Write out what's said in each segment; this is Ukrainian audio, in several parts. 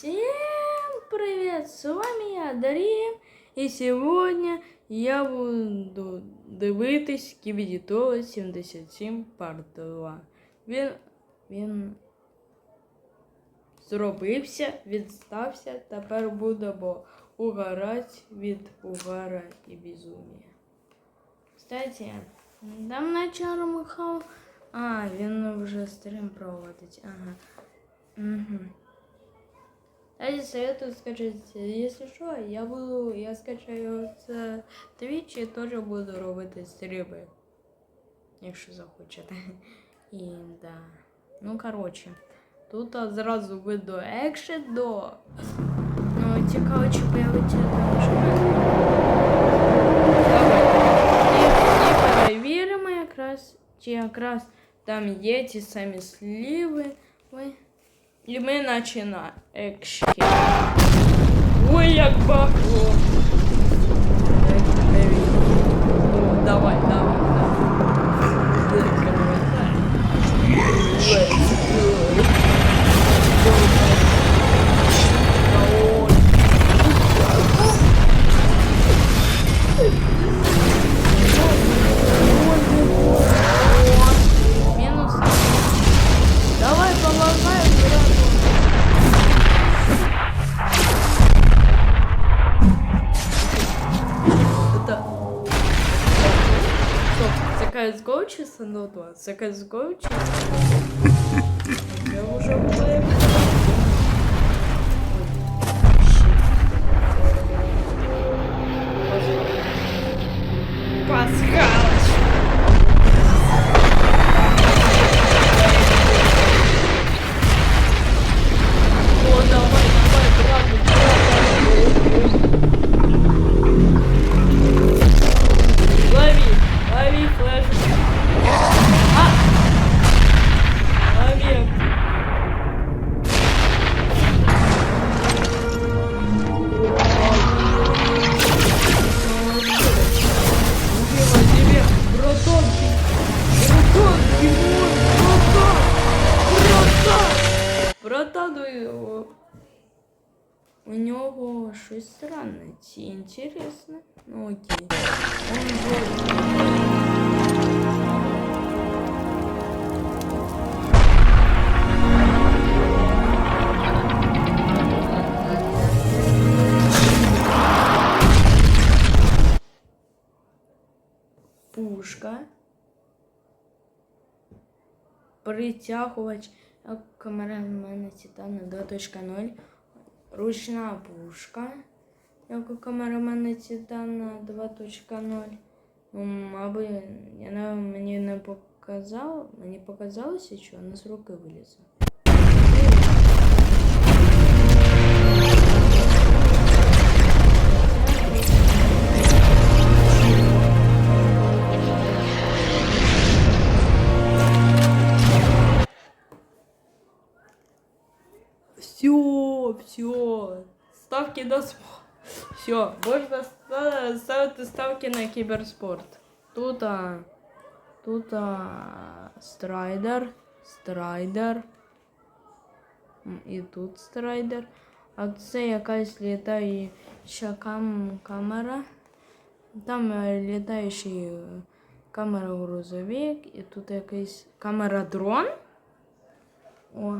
Всем привет! С вами я, Дар'я, і сьогодні я буду дивитись Кібідітола 77 Part 2. Він, він зробився, відстався, тепер буде бо угорать від угара і безумія. Кстати, там начало Михайло. А, він вже стрім проводить. Ага. Угу. Я советую скачать, если что, я буду, я скачаю з Twitch і теж буду робити стріми, якщо захочете. І да. Ну, коротше, тут зразу видно екшен до. Ну, цікаво, чи появиться там що. І, і перевіримо якраз, чи якраз там є ті самі сліви. І ми екші. Ой, як багато. CSGO чи Сандо Це CSGO чи... Я уже плею. У нього щось странне, чи інтересне. Ну окей. Он. Пушка. Притягувач. А Камера в мене Титана 2.0 Ручна пушка. Як у камерамена Титана 2.0. Ну, мабуть, я не, мені не показав, мені показалося, що вона з руки вилізла. Все. Ставки на спорт. Все, можна ста- ставити ставки на кіберспорт. Тут, а, тут а, страйдер, страйдер. І тут страйдер. А це якась літаюча кам камера. Там е, літаючий е, камера грузовик. І тут якийсь камера дрон. О.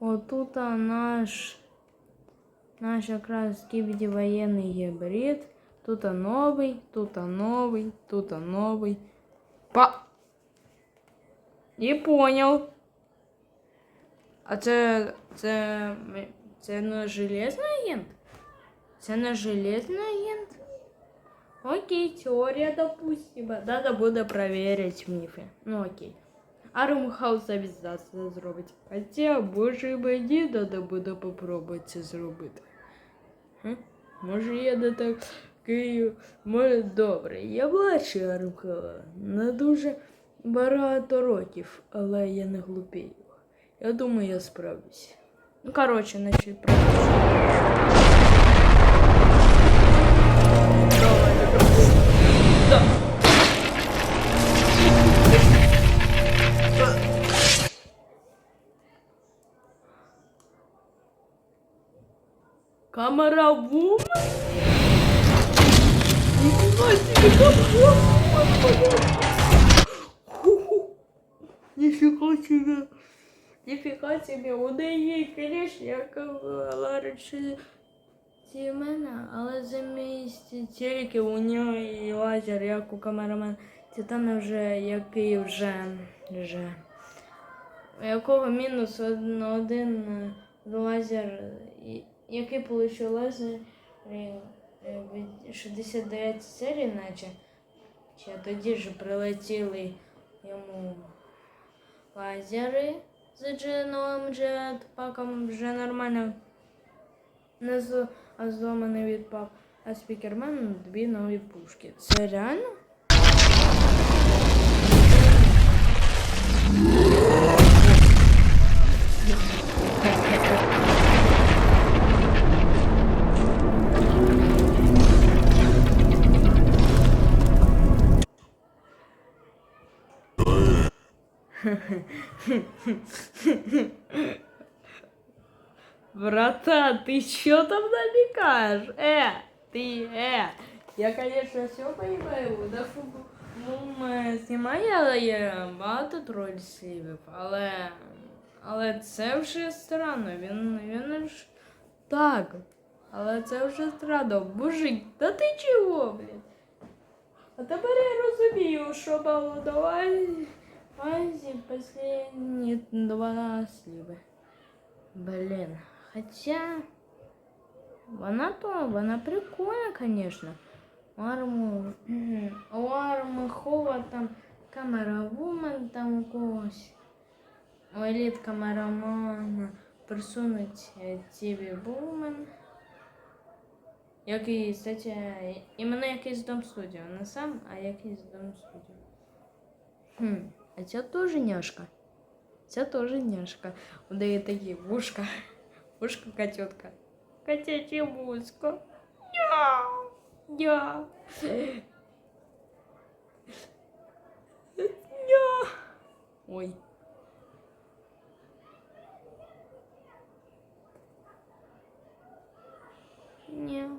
Отут а, наш наш якраз кібіді воєнний гібрид. Тут а, новий, тут а, новий, тут а, новий. Па. Не понял. А це. це. це не железний агент? Це не железний агент? Окей, теория допустима. Надо буде проверить міфи. Ну окей. Армхаус обязательно зробить. Хоча, може, і мені треба буде попробувати це зробити. Може, я не такий. Може, добре, я бачу рукава на дуже багато років, але я не глупію. Я думаю, я справлюсь. Ну, коротше, значить, Да. Камера вумен? Нифига себе, камера вумен, Нифига себе. Нифига себе, у неї, конечно, як ларичі мене, але замість тільки у нього і лазер, як у камерамена. Титана вже, який вже, вже. У якого мінус один, один е, лазер, і- який получив лазер е, е, 69 серії, наче. Чи тоді ж прилетіли йому лазери з дже- новим джетпаком вже нормально. Не з, а зломаний відпав. А спікермен дві нові пушки. Це реально? Брата, ты чё там намекаешь? Э, ты, э. Я, конечно, все понимаю, да фу- ну, ми знімає багато трольслівів, але. Але це вже странно. Він, він ж так. Але це вже странно. Мужик, та ти чого, блін? А тепер я розумію, що давай. Азі последні два сліви. Блин, хотя вона то, вона прикольна, конечно. Арму, у Армахова там камера вумен там у когось. У еліт камерамана присунуть TV вумен. Який, кстати, іменно якийсь дом студіо. Не сам, а якийсь дом студіо. Хм, а ця теж няшка. Ця теж няшка. У неї такі вушка. Вушка котетка. Котяче вушко. Я. Я. Я. Ой. Ні.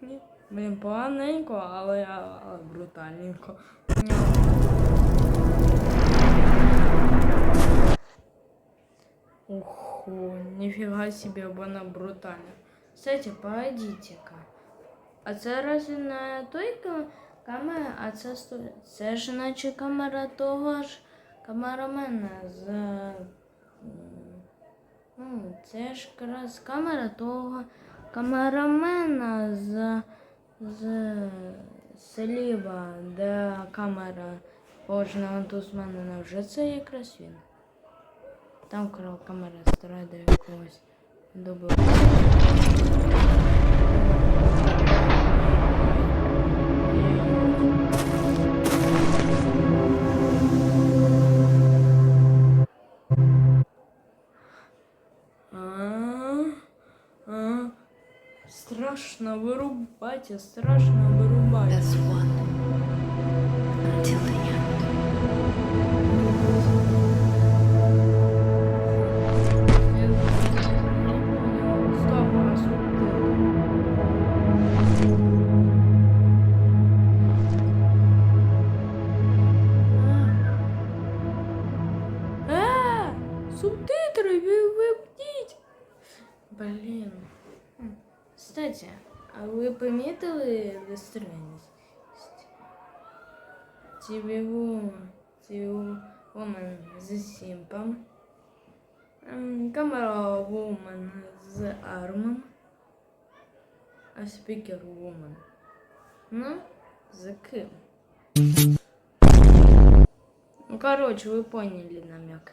Ні. Блін, поганенько, але, але брутальненько. Ні. Ух, нифига себе, вона брутальна. Кстати, погодите-ка. А це разве не той камера, а це сто... Це ж наче камера того ж камерамена з. Ну, це ж якраз камера того камерамена з. з сліва, де камера кожного тусмана вже це якраз він. Там камера стара до якогось. А, а, Страшно вырубать, страшно вырубать. Помітили вистрільність? TV Woman з Сімпом. Ем, Камера Woman з Армом. А спікер Woman. Ну, за ким? Ну, короче, ви поняли намек.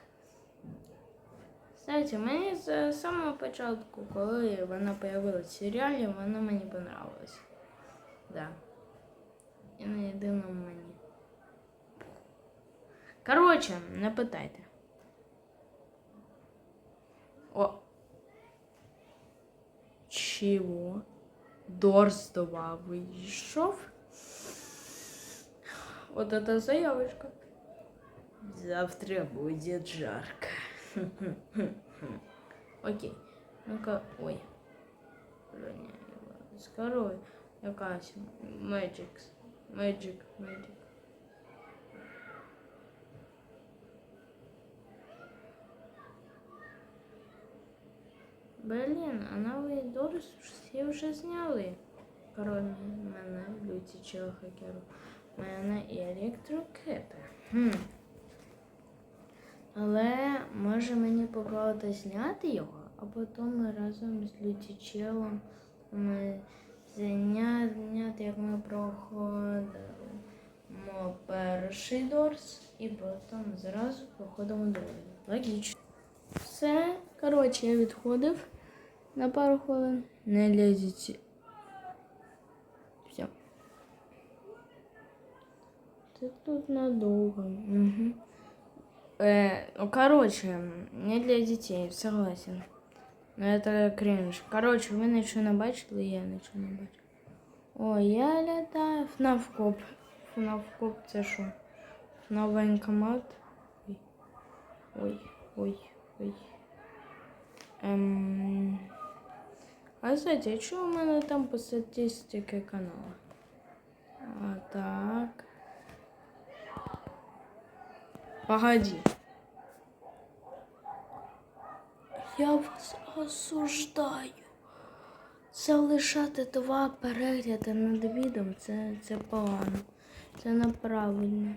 Кстати, мені з самого початку, коли вона появилась в серіалі, вона мені понравилась. Да. І на єдиному мені. Короче, не питайте. О. Чего? Дорстова вийшов? Вот это заявочка. Завтра будет жарко. Окей. Ну-ка, ой. Броня. Якась Magic. Magic, Magic. Блін, а новий Дорс всі вже зняли. Кроме мене, лютічого хакеру. Мене і електрокепи. Хм. Але може мені попробувати зняти його, а потім ми разом з лютічелом ми зняти, як ми проходимо перший дорс і потім зразу проходимо другий. Логічно. Все, коротше, я відходив на пару хвилин. Не лізіть. Все. Це тут надовго. Угу. Э, ну, короче, не для детей, согласен. Это кринж. Короче, ви нічого не бачили, я нічого не бачу. О, я літаю. FNAF коп. FNAF коп це що? FNAF воєнкомат. Ой. Ой, ой, ой. Ем... А кстати, а що у мене там по статистиці каналу? А так. Погоди. Я вас осуждаю. Залишати два перегляди над відео це, це погано. Це неправильно.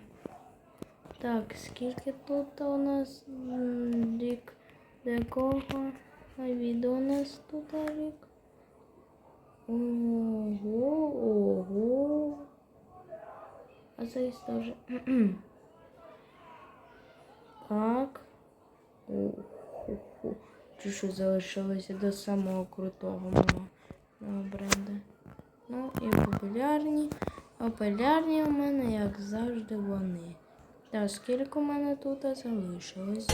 Так, скільки тут у нас рік до якого а відео у нас тут рік? Ого, ого. А це теж. Так. Уху. Що залишилося до самого крутого мого, бренда. Ну і популярні. Популярні у мене, як завжди, вони. Так, скільки у мене тут залишилось?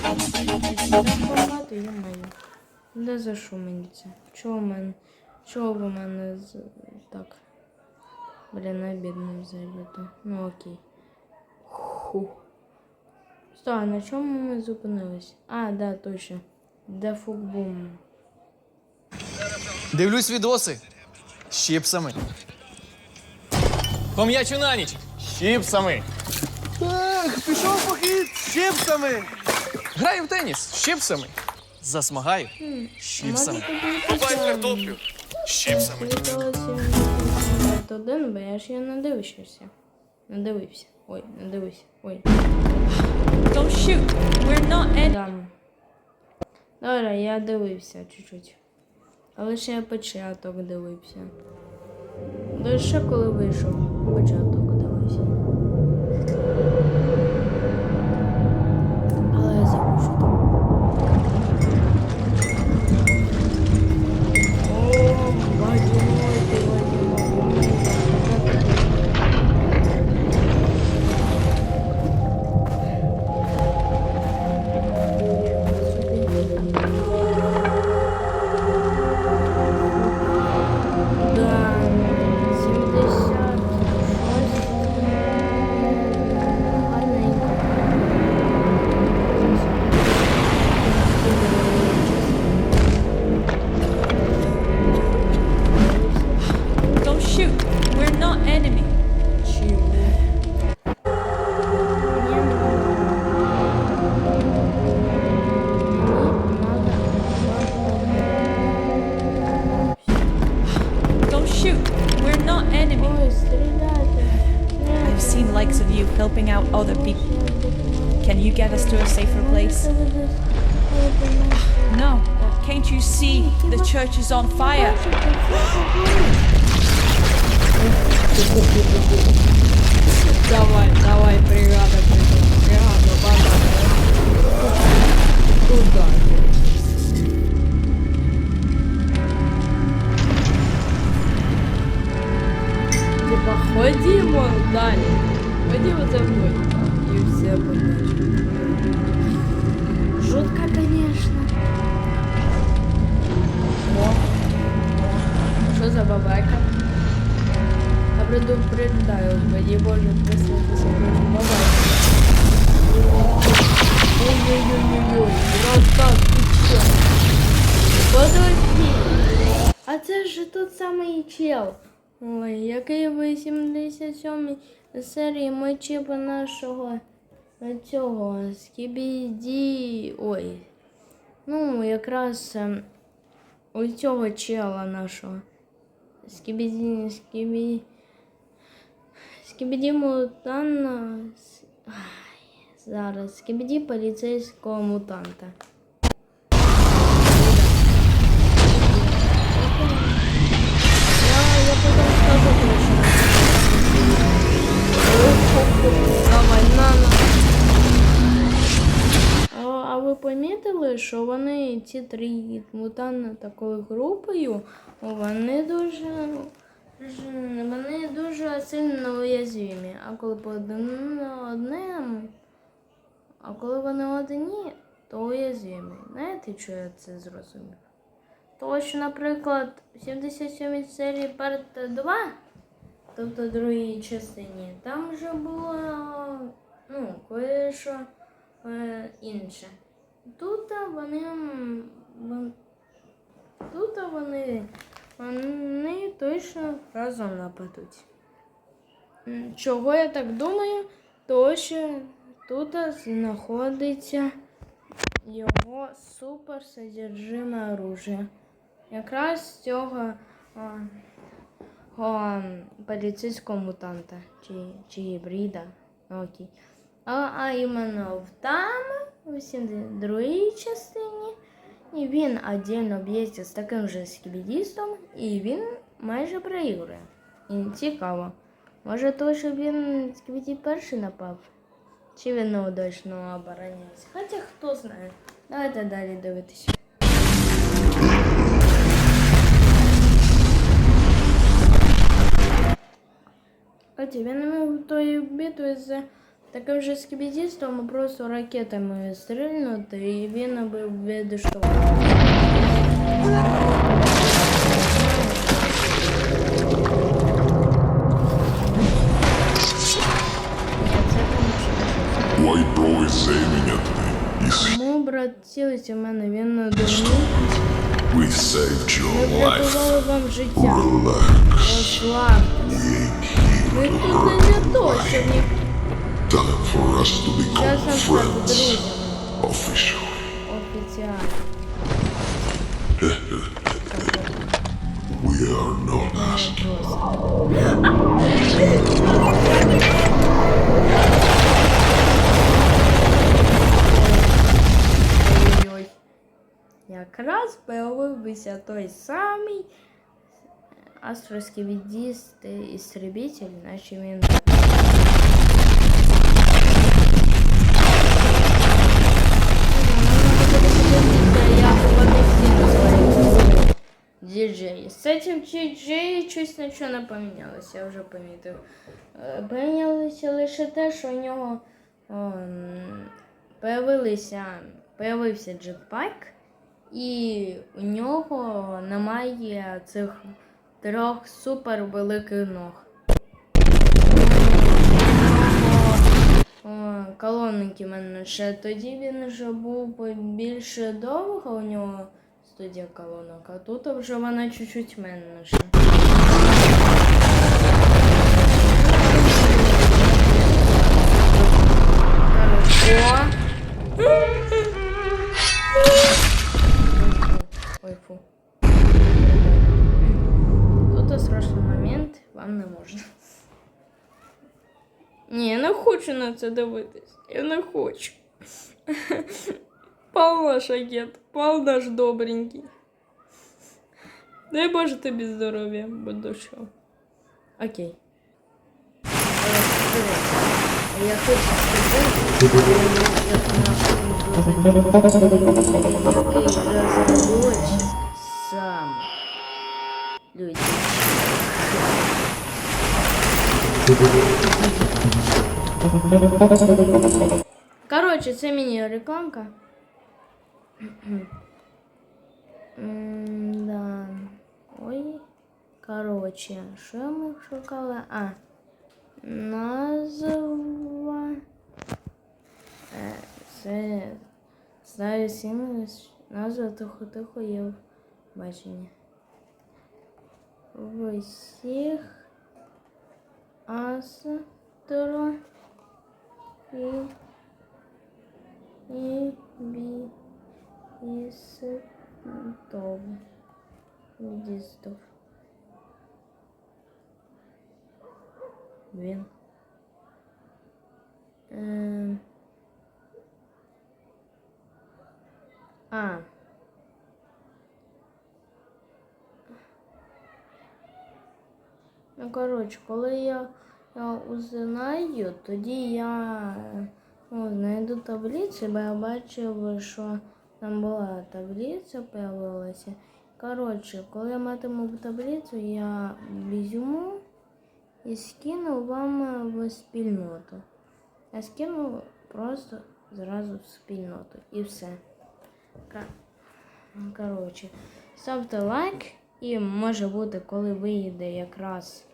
Де за що мені це? Чого в мене? Чого в мене з... так? Блін, обідно взагалі. Ну окей. Ху. А на чому ми зупинились? А, да, точно. Дефукбум. Дивлюсь відоси з чіпсами. Пом'ячу на ніч з чіпсами. Ех, пішов похід з чипсами. Граю в теніс з чіпсами. Засмагаю з чіпсами. Рубай картоплю з чипсами. один, бо я ж я не дивився. Не дивився. Ой, не дивився. Ой. Don't shoot. We're not. Добре, я дивився чуть-чуть. Але ще я початок дивився. Лише коли вийшов, початок дивився. I've seen likes of you helping out other people. Can you get us to a safer place? No. Can't you see the church is on fire? Давай, давай, бригада, бригада, бригада, Туда. Типа, ходімо далі. Ходімо за мною. І все побачимо. Жутко, конечно. О. Що за бабайка? Я предупреждаю, мені може прислатися бабайка. Ой-ой-ой-ой, братан, ты чё? Подожди. А А це ж тот самий чел. Ой, який в 87 серії мочив нашого цього скібіді. Ой. Ну, якраз ем, у цього чела нашого. Скібіді, скібі... Скібіді мутанта. зараз. Скібіді поліцейського мутанта. А, ви помітили, що вони ці три мутанти такою групою, вони дуже, вони дуже сильно уязвимі. А коли по одному, а коли вони одні, то уязвимі. Знаєте, що я це зрозумів? Тому що, наприклад, в 77 серії парт 2, тобто другій частині, там вже було ну, кое-що е, інше. Тут вони, тут вони, вони точно разом нападуть. Чого я так думаю? Тому що тут знаходиться його суперсодержиме оружие. Якраз з цього поліцейського мутанта чи, чи гібрида. Окей. А, а іменно в там, у 72-й частині, і він отдельно б'ється з таким же скібідістом, і він майже проігрує. І цікаво. Може то, що він скібіді перший напав? Чи він неудачно обороняється? Хоча хто знає. Давайте далі дивитися. Хоча він не міг тої битви з таким же скібідістом просто ракетами стрільнути, і він би відштовхнув. White Bro is saving it. He's, Тому брат цілиться в мене, він не дурний. we saved Ми your life. врятували вам життя. Relax. Розслабтесь. Ми тут не для того, щоб ні Time for us to become friends. Officially. офіціально. We are known as Якраз появився той самий астросківідіст істребитель, наче він. Як вони всі називаються. Діджей. З цим діджей щось нічого не помінялося, я вже помітив. Е, Помінялося лише те, що у нього ем, появилися, появився джетпак, і у нього немає цих трьох супервеликих ног. Колонники Колонники менше. Тоді він вже був більше довго у нього студія колонок, а тут вже вона чуть-чуть менше. Можна. Ні, я не хочу на це дивитись. Я не хочу. Пал наш агент, пал наш добренький. Дай Боже тобі здоров'я, буду що. Окей. Я хочу сказати, разработчик сам люди. Коротше, це мені рекламка. М, Да. Ой. Коротше, що ми шукали? А. Назва. Е, Це. Знаю сім назва тихо тихо є в баченні. Астро і, і бі істов. Дістов. Він. Ем. А. коротше, коли я, я узнаю, тоді я е, ну, знайду таблицю, бо я бачив, що там була таблиця, появилася. Коротше, коли я матиму таблицю, я візьму і скину вам е, в спільноту. Я скину просто зразу в спільноту і все. Коротше, ставте лайк і може бути, коли вийде якраз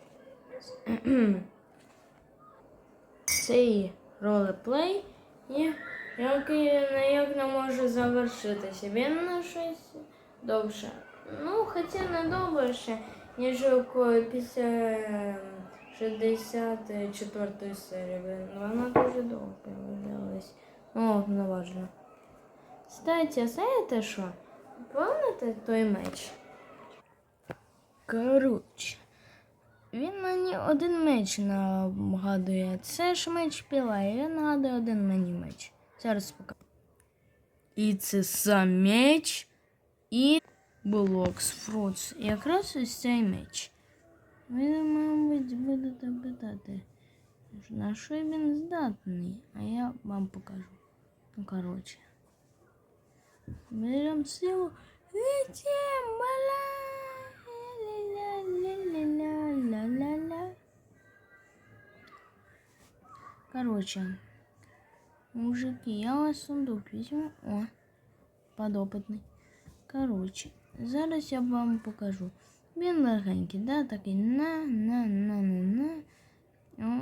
цей ролеплей, і ніяк не може завершитися. Він на щось довше. Ну, хоча не довше, ніж після ем, 64 серії. Блін, Вона дуже довго виявилась. Ну, не важливо. Кстати, знаєте що? Пам'ятаєте той меч? Коротше. Він мені один меч нагадує. Це ж меч піла, і він нагадує один мені меч. Зараз покажу. І це сам меч і Блокс Фрутс. Якраз ось цей меч. Ви, мабуть, будете питати, на що він здатний, а я вам покажу. Ну, коротше. Берем силу. Летим, бала. Короче, мужики, я вас сундук візьму. О, подопитний. Короче, зараз я вам покажу. Він легенький, да, такий на, на, на, на, на.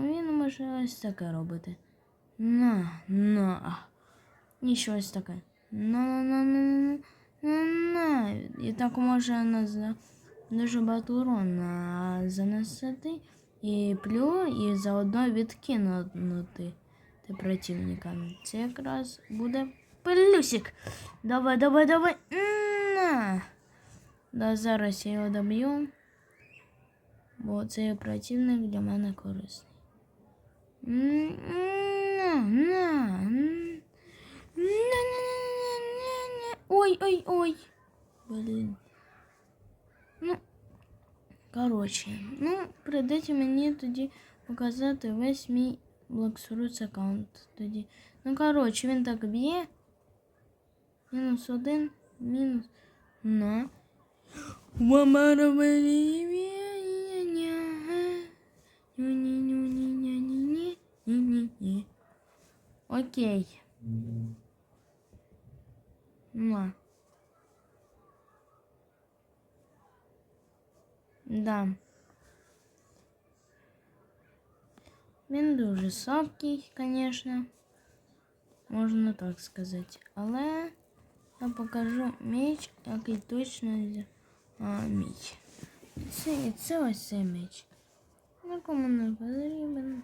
Він може ось таке робити. На, на. І щось таке. На, на. І так може на дуже багато урона заносити і плю, і заодно відкинути ти противника. Це якраз буде плюсик. Давай, давай, давай. На. Да, зараз я його доб'ю, бо цей противник для мене корисний. М, На, на, м. На-на-на-на-на-на. Ой, ой, ой. Блін. Ну, коротше, ну, прийдеться мені тоді показати весь мій Blacksurus аккаунт тоді. Ну, коротше, він так б'є. Мінус один, мінус на. Мамара Окей. На. Да. Він дуже слабкий, конечно. Можна так сказати. Але я покажу меч, який точно а, мій. Це, і це ось цей меч. Нікому не потрібен.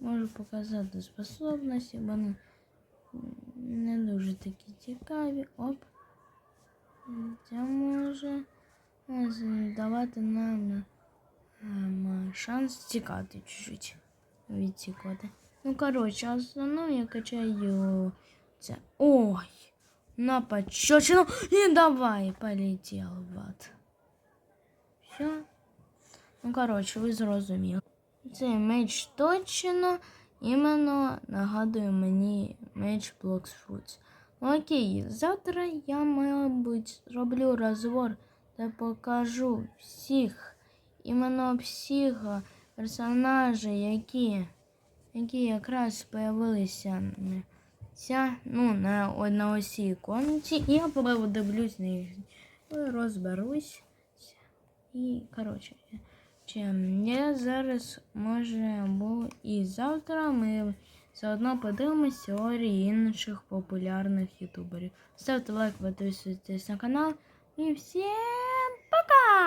Можу показати способності, бо не дуже такі цікаві. Оп. Це може давати нам шанс тікати чуть-чуть від. Ну, коротше, основно я качаю це. Ой! На пощечину и давай полетел в. Все. Ну, коротше, ви зрозуміли. Цей меч точно іменно нагадує мені меч Blocks Fruits. Ну, окей, завтра я, мабуть, зроблю розбор та покажу всіх, іменно всіх персонажів, які, які якраз появилися. Ця, ну, на, о- на осі комнаті, і я подивлюсь на їх, розберусь. І, коротше, чи я зараз може або і завтра ми заодно подивимось теорії інших популярних ютуберів. Ставте лайк, підписуйтесь на канал. И всем пока!